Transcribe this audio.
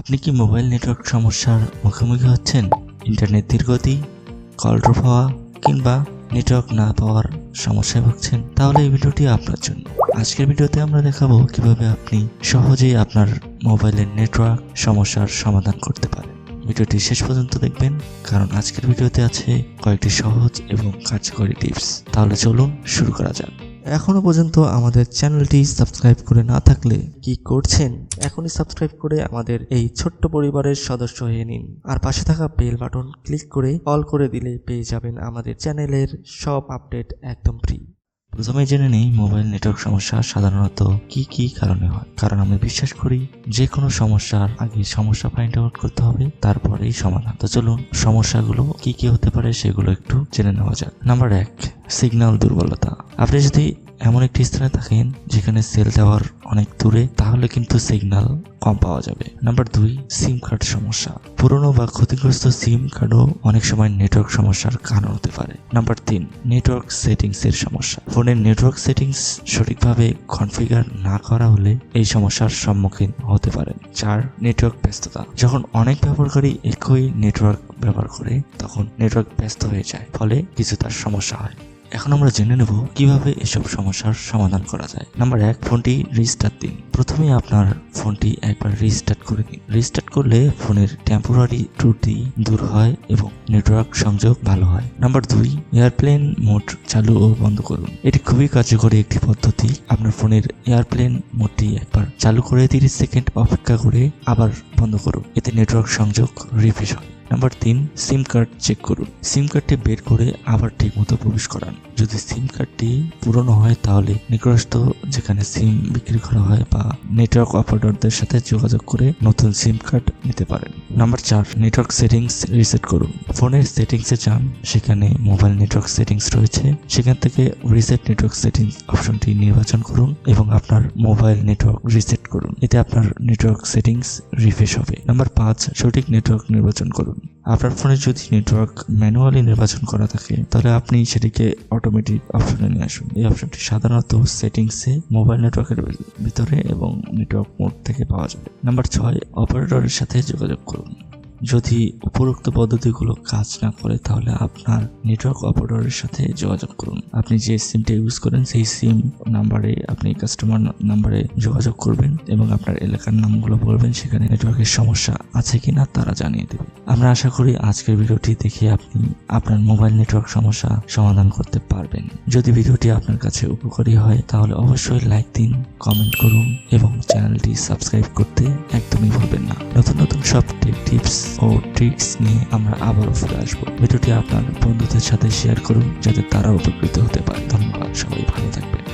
আপনি কি mobile network সমস্যার মুখোমুখি হচ্ছেন? ইন্টারনেট ধীরগতি, কল ড্রপ হওয়া কিংবা নেটওয়ার্ক না পাওয়ার সমস্যায় ভুগছেন? তাহলে এই ভিডিওটি আপনার জন্য। আজকের ভিডিওতে আমরা দেখাবো কীভাবে আপনি সহজেই আপনার মোবাইলের নেটওয়ার্ক সমস্যার সমাধান করতে পারেন। ভিডিওটি শেষ পর্যন্ত দেখবেন, কারণ আজকের ভিডিওতে আছে কয়েকটি সহজ এবং কার্যকরী টিপস। তাহলে চলুন শুরু করা যাক। এখনও পর্যন্ত আমাদের চ্যানেলটি সাবস্ক্রাইব করে না থাকলে কি করছেন? এখনই সাবস্ক্রাইব করে আমাদের এই ছোট্ট পরিবারের সদস্য হয়ে নিন। আর পাশে থাকা বেল বাটন ক্লিক করে অল করে দিলে পেয়ে যাবেন আমাদের চ্যানেলের সব আপডেট একদম ফ্রি প্রথমে জেনে নেই মোবাইল নেটওয়ার্ক সমস্যা সাধারণত কি কি কারণে হয়। কারণ আমি বিশ্বাস করি যে কোনো সমস্যার আগে সমস্যা ফাইন্ড আউট করতে হবে, তারপরেই সমাধান। তো চলুন, সমস্যাগুলো কি কি হতে পারে সেগুলো একটু জেনে নেওয়া যাক। নাম্বার এক সিগন্যাল দুর্বলতা। আপনি যদি এমন একটি স্থানে থাকেন যেখানে সেল টাওয়ার অনেক দূরে, তাহলে কিন্তু সিগন্যাল কম পাওয়া যাবে। নাম্বার দুই, সিম কার্ড সমস্যা। পুরনো বা ক্ষতিগ্রস্ত সিম কার্ডও অনেক সময় নেটওয়ার্ক সমস্যার কারণ হতে পারে। নাম্বার তিন, নেটওয়ার্ক সেটিংস এর সমস্যা। ফোনের নেটওয়ার্ক সেটিংস সঠিকভাবে কনফিগার না করা হলে এই সমস্যার সম্মুখীন হতে পারেন। চার, নেটওয়ার্ক ব্যস্ততা। যখন অনেক ব্যবহারকারী একই নেটওয়ার্ক ব্যবহার করে, তখন নেটওয়ার্ক ব্যস্ত হয়ে যায়, ফলে কিছু তার সমস্যা হয়। এখন আমরা জেনে নেব কীভাবে এসব সমস্যার সমাধান করা যায়। নাম্বার এক, ফোনটি রিস্টার্ট দিন। প্রথমে আপনার ফোনটি একবার রিস্টার্ট করে দিন রিস্টার্ট করলে ফোনের টেম্পোরারি ত্রুটি দূর হয় এবং নেটওয়ার্ক সংযোগ ভালো হয়। নাম্বার দুই এয়ারপ্লেন মোড চালু ও বন্ধ করুন। এটি খুবই কার্যকরী একটি পদ্ধতি। আপনার ফোনের এয়ারপ্লেন মোডটি একবার চালু করে তিরিশ সেকেন্ড অপেক্ষা করে আবার বন্ধ করুন। এতে নেটওয়ার্ক সংযোগ রিফ্রেশ হয়। নাম্বার তিন, সিম কার্ড চেক করুন। সিম কার্ডটি বের করে আবার ঠিক মতো প্রবেশ করান। যদি সিম কার্ডটি পুরনো হয়, তাহলে নিকটস্থ যেখানে সিম বিক্রি করা হয় বা নেটওয়ার্ক অপারেটরদের সাথে যোগাযোগ করে নতুন সিম কার্ড নিতে পারেন। নাম্বার চার নেটওয়ার্ক সেটিংস রিসেট করুন। ফোনের সেটিংসে যান, সেখানে মোবাইল নেটওয়ার্ক সেটিংস রয়েছে। সেখান থেকে রিসেট নেটওয়ার্ক সেটিংস অপশনটি নির্বাচন করুন এবং আপনার মোবাইল নেটওয়ার্ক রিসেট করুন। এতে আপনার নেটওয়ার্ক সেটিংস রিফ্রেশ হবে। নাম্বার পাঁচ, সঠিক নেটওয়ার্ক নির্বাচন করুন। আপনার ফোনে যদি নেটওয়ার্ক ম্যানুয়ালি নির্বাচন করা থাকে, তাহলে আপনি সেটিকে অটোমেটিক অপশনে নিয়ে আসুন। এই অপশনটি সাধারণত সেটিংসে মোবাইল নেটওয়ার্কের ভিতরে এবং নেটওয়ার্ক মোড থেকে পাওয়া যাবে। নাম্বার ছয় অপারেটরের সাথে যোগাযোগ করুন। যদি উপরোক্ত পদ্ধতিগুলো কাজ না করে, তাহলে আপনার নেটওয়ার্ক অপারেটরের সাথে যোগাযোগ করুন। আপনি যে সিমটা ইউজ করেন, সেই সিম নাম্বারে আপনি কাস্টমার নাম্বারে যোগাযোগ করবেন এবং আপনার এলাকার নামগুলো বলবেন, সেখানে নেটওয়ার্কের সমস্যা আছে কিনা তারা জানিয়ে দেবে। আমরা আশা করি আজকের ভিডিওটি দেখে আপনি আপনার মোবাইল নেটওয়ার্ক সমস্যা সমাধান করতে পারবেন। যদি ভিডিওটি আপনার কাছে উপকারী হয়, তাহলে অবশ্যই লাইক দিন কমেন্ট করুন এবং চ্যানেলটি সাবস্ক্রাইব করতে একদমই ভুলবেন না। নতুন নতুন সব টেক টিপস ও ট্রিক্স নিয়ে আমরা আবারও ফিরে আসব। ভিডিওটি আপনার বন্ধুদের সাথে শেয়ার করুন, যাতে তারা উপকৃত হতে পারে। ধন্যবাদ, সবাই ভালো থাকবেন।